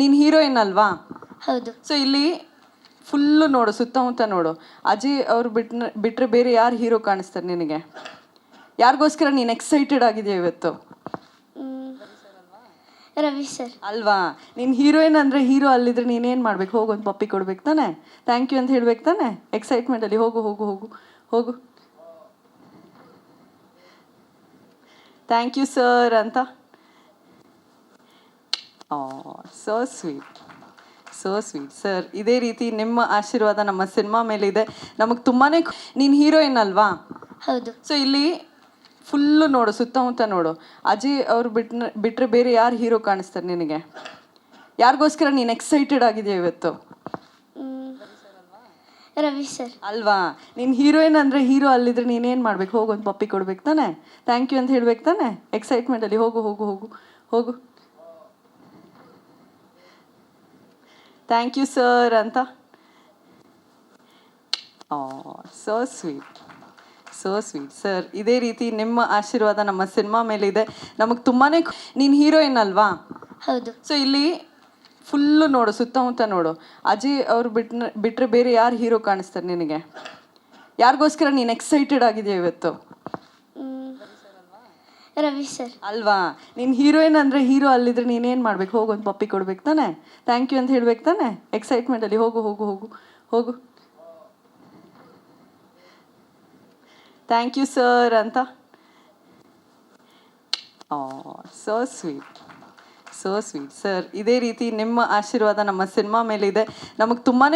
ನೀನು ಹೀರೋಯಿನ್ ಅಲ್ವಾ? ಹೌದು. ಸೊ ಇಲ್ಲಿ ಫುಲ್ಲು ನೋಡು ಸುತ್ತಮುತ್ತ ನೋಡು. ಅಜಿ ಅವ್ರು ಬಿಟ್ ಬಿಟ್ಟರೆ ಬೇರೆ ಯಾರು ಹೀರೋ ಕಾಣಿಸ್ತಾರೆ ನಿನಗೆ? ಯಾರಿಗೋಸ್ಕರ ನೀನು ಎಕ್ಸೈಟೆಡ್ ಆಗಿದೆಯಾ ಇವತ್ತು? ರವಿ ಸರ್. ಅಲ್ವಾ? ನೀನು ಹೀರೋಯಿನ್ ಅಂದರೆ ಹೀರೋ ಅಲ್ಲಿದ್ರೆ ನೀನೇನು ಮಾಡ್ಬೇಕು? ಹೋಗು ಒಂದು ಪಪ್ಪಿ ಕೊಡ್ಬೇಕು ತಾನೆ? ಥ್ಯಾಂಕ್ ಯು ಅಂತ ಹೇಳ್ಬೇಕು ತಾನೆ? ಎಕ್ಸೈಟ್ಮೆಂಟಲ್ಲಿ ಹೋಗು ಹೋಗು ಹೋಗು ಹೋಗು. ಥ್ಯಾಂಕ್ ಯು ಸರ್ ಅಂತ? So sweet so sweet sir ಇದೇ ರೀತಿ ನಿಮ್ಮ ಆಶೀರ್ವಾದ ನಮ್ಮ ಸಿನಿಮಾ ಇದೆ. ನಮಗೆ ತುಂಬಾ ನೀನು ಹೀರೋಯಿನ್ ಅಲ್ವಾ? ಹೌದು. ಸೊ ಇಲ್ಲಿ ಫುಲ್ಲು ನೋಡು ಸುತ್ತಮುತ್ತ ನೋಡು. ಅಜಿ ಅವ್ರು ಬಿಟ್ ಬಿಟ್ಟರೆ ಬೇರೆ ಯಾರು ಹೀರೋ ಕಾಣಿಸ್ತಾರೆ ನಿನಗೆ? ಯಾರಿಗೋಸ್ಕರ ನೀನು ಎಕ್ಸೈಟೆಡ್ ಆಗಿದೆಯಾ ಇವತ್ತು? ರವಿ ಸರ್. ಅಲ್ವಾ? ನೀನು ಹೀರೋಯಿನ್ ಅಂದರೆ ಹೀರೋ ಅಲ್ಲಿದ್ರೆ ನೀನೇನು ಮಾಡ್ಬೇಕು? ಹೋಗು ಒಂದು ಪಪ್ಪಿ ಕೊಡ್ಬೇಕು ತಾನೆ? ಥ್ಯಾಂಕ್ ಯು ಅಂತ ಹೇಳ್ಬೇಕು ತಾನೆ? ಎಕ್ಸೈಟ್ಮೆಂಟಲ್ಲಿ ಹೋಗು ಹೋಗು ಹೋಗು ಹೋಗು. ಥ್ಯಾಂಕ್ ಯು ಸರ್ ಅಂತ. So sweet so sweet sir ಇದೇ ರೀತಿ ನಿಮ್ಮ ಆಶೀರ್ವಾದ ನಮ್ಮ ಸಿನಿಮಾ ಇದೆ. ನಮಗೆ ತುಂಬಾ ನೀನು ಹೀರೋಯಿನ್ ಅಲ್ವಾ? ಹೌದು. ಸೊ ಇಲ್ಲಿ ಫುಲ್ಲು ನೋಡು ಸುತ್ತಮುತ್ತ ನೋಡು. ಅಜಿ ಅವ್ರು ಬಿಟ್ ಬಿಟ್ಟರೆ ಬೇರೆ ಯಾರು ಹೀರೋ ಕಾಣಿಸ್ತಾರೆ ನಿನಗೆ? ಯಾರಿಗೋಸ್ಕರ ನೀನು ಎಕ್ಸೈಟೆಡ್ ಆಗಿದೆಯಾ ಇವತ್ತು? ರವಿ ಸರ್ ಅಲ್ವಾ? ನಿನ್ ಹೀರೋಯಿನ್ ಅಂದ್ರೆ ಹೀರೋ ಅಲ್ಲಿದ್ರೆ ನೀನೇನ್ ಮಾಡ್ಬೇಕು? ಹೋಗು, ಒಂದು ಪಪ್ಪಿ ಕೊಡ್ಬೇಕು ತಾನೆ? ಥ್ಯಾಂಕ್ ಯು ಅಂತ ಹೇಳ್ಬೇಕು ತಾನೆ? ಎಕ್ಸೈಟ್ಮೆಂಟಲ್ಲಿ ಹೋಗು ಹೋಗು ಹೋಗು ಹೋಗು. ಥ್ಯಾಂಕ್ ಯು ಸರ್ ಅಂತ. So sweet so sweet sir ಇದೇ ರೀತಿ ನಿಮ್ಮ ಆಶೀರ್ವಾದ ನಮ್ಮ ಸಿನಿಮಾ ಮೇಲಿದೆ. ನಮಗೆ ತುಂಬಾ